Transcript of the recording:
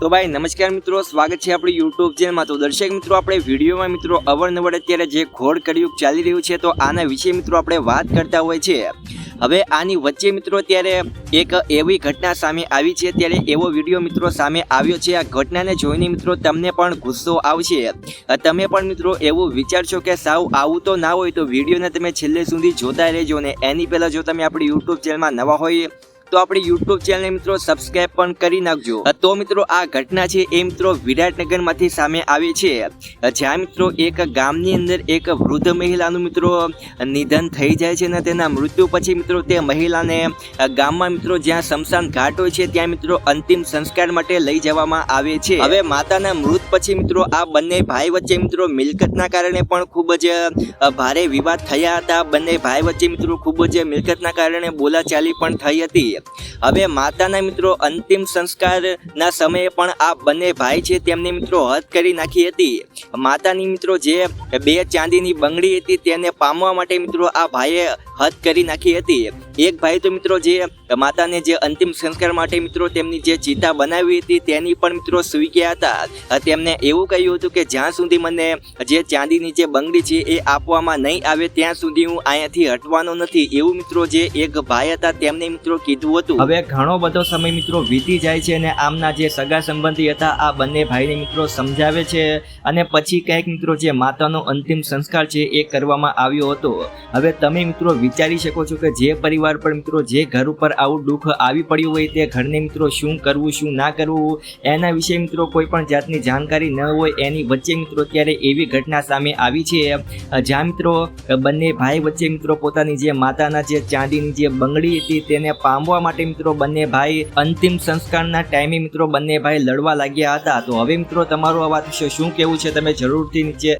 તો ભાઈ, નમસ્કાર મિત્રો, સ્વાગત છે આપણી યુટ્યુબ ચેનલમાં તો દર્શક મિત્રો, આપણે વિડીયોમાં મિત્રો, અવરનવર અત્યારે જે ઘોડ કળિયુગ ચાલી રહ્યું છે, તો આના વિશે મિત્રો આપણે વાત કરતા હોય છે. હવે આની વચ્ચે મિત્રો ત્યારે એક એવી ઘટના સામે આવી છે, ત્યારે એવો વીડિયો મિત્રો સામે આવ્યો છે. આ ઘટનાને જોઈને મિત્રો, તમને પણ ગુસ્સો આવશે. તમે પણ મિત્રો, એવું વિચારશો કે સાવ આવું તો ના હોય, તો વિડીયોને તમે છેલ્લે સુધી જોતા રહેજો. ને એની પહેલાં જો તમે આપણી યુટ્યુબ ચેનલમાં નવા હોય તો આપણી યુટ્યુબ ચેનલ મિત્રો સબસ્ક્રાઈબ પણ કરી નાખજો. તો મિત્રો આ ઘટના છે એ મિત્રો વિરાટનગરમાંથી સામે આવી છે. જ્યાં મિત્રો એક ગામની અંદર એક વૃદ્ધ મહિલાનું મિત્રો નિધન થઈ જાય છે અને તેના મૃત્યુ પછી મિત્રો તે મહિલાને ગામમાં મિત્રો જ્યાં શમશાન ઘાટ હોય છે ત્યાં મિત્રો અંતિમ સંસ્કાર માટે લઈ જવામાં આવે છે. હવે માતાના મૃત પછી મિત્રો આ બંને ભાઈ વચ્ચે મિત્રો મિલકતના કારણે પણ ખૂબ જ ભારે વિવાદ થયા હતા. બંને ભાઈ વચ્ચે મિત્રો ખૂબ જ મિલકતના કારણે બોલાચાલી પણ થઈ હતી. હવે માતાના મિત્રો અંતિમ સંસ્કારના સમયે પણ આ બંને ભાઈ છે તેમને મિત્રો હદ કરી નાખી હતી. માતાની મિત્રો જે બે ચાંદીની બંગડી હતી તેને પામવા માટે મિત્રો આ ભાઈએ હદ કરી નાખી હતી. એક ભાઈ તો મિત્રો જે માતાને જે અંતિમ સંસ્કાર માટે મિત્રો તેમની જે ચિતા બનાવી હતી તેની પણ મિત્રો સૂઈ ગયા હતા. તેમને એવું કહ્યું હતું કે જ્યાં સુધી મને જે ચાંદીની જે બંગડી છે એ આપવામાં નહીં આવે, ત્યાં સુધી હું અહીંયાથી હટવાનો નથી. એવું મિત્રો જે એક ભાઈ હતા તેમને મિત્રો કીધું હતું. હવે ઘણો બધો સમય મિત્રો વીતી જાય છે અને આમના જે સગા સંબંધી હતા, આ બંને ભાઈને મિત્રો સમજાવે છે અને પછી કંઈક મિત્રો જે માતાનો અંતિમ સંસ્કાર છે એ કરવામાં આવ્યો હતો. હવે તમે મિત્રો વિચારી શકો છો કે જે પરિવાર પર મિત્રો જે ઘર ઉપર આવું દુઃખ આવી પડ્યું હોય તે ઘરને મિત્રો શું કરવું, શું ના કરવું, એના વિશે મિત્રો કોઈ પણ જાતની જાણકારી ન હોય, એની વચ્ચે મિત્રો ત્યારે એવી ઘટના સામે આવી છે. જ્યાં મિત્રો બંને ભાઈ વચ્ચે મિત્રો પોતાની જે માતાના જે ચાંદીની જે બંગડી હતી તેને પામવા માટે મિત્રો બંને ભાઈ અંતિમ સંસ્કારના ટાઈમે મિત્રો બંને ભાઈ લડવા લાગ્યા હતા. તો હવે મિત્રો તમારું આ વાત વિશે શું કહેવું છે? તમે જરૂરથી નીચે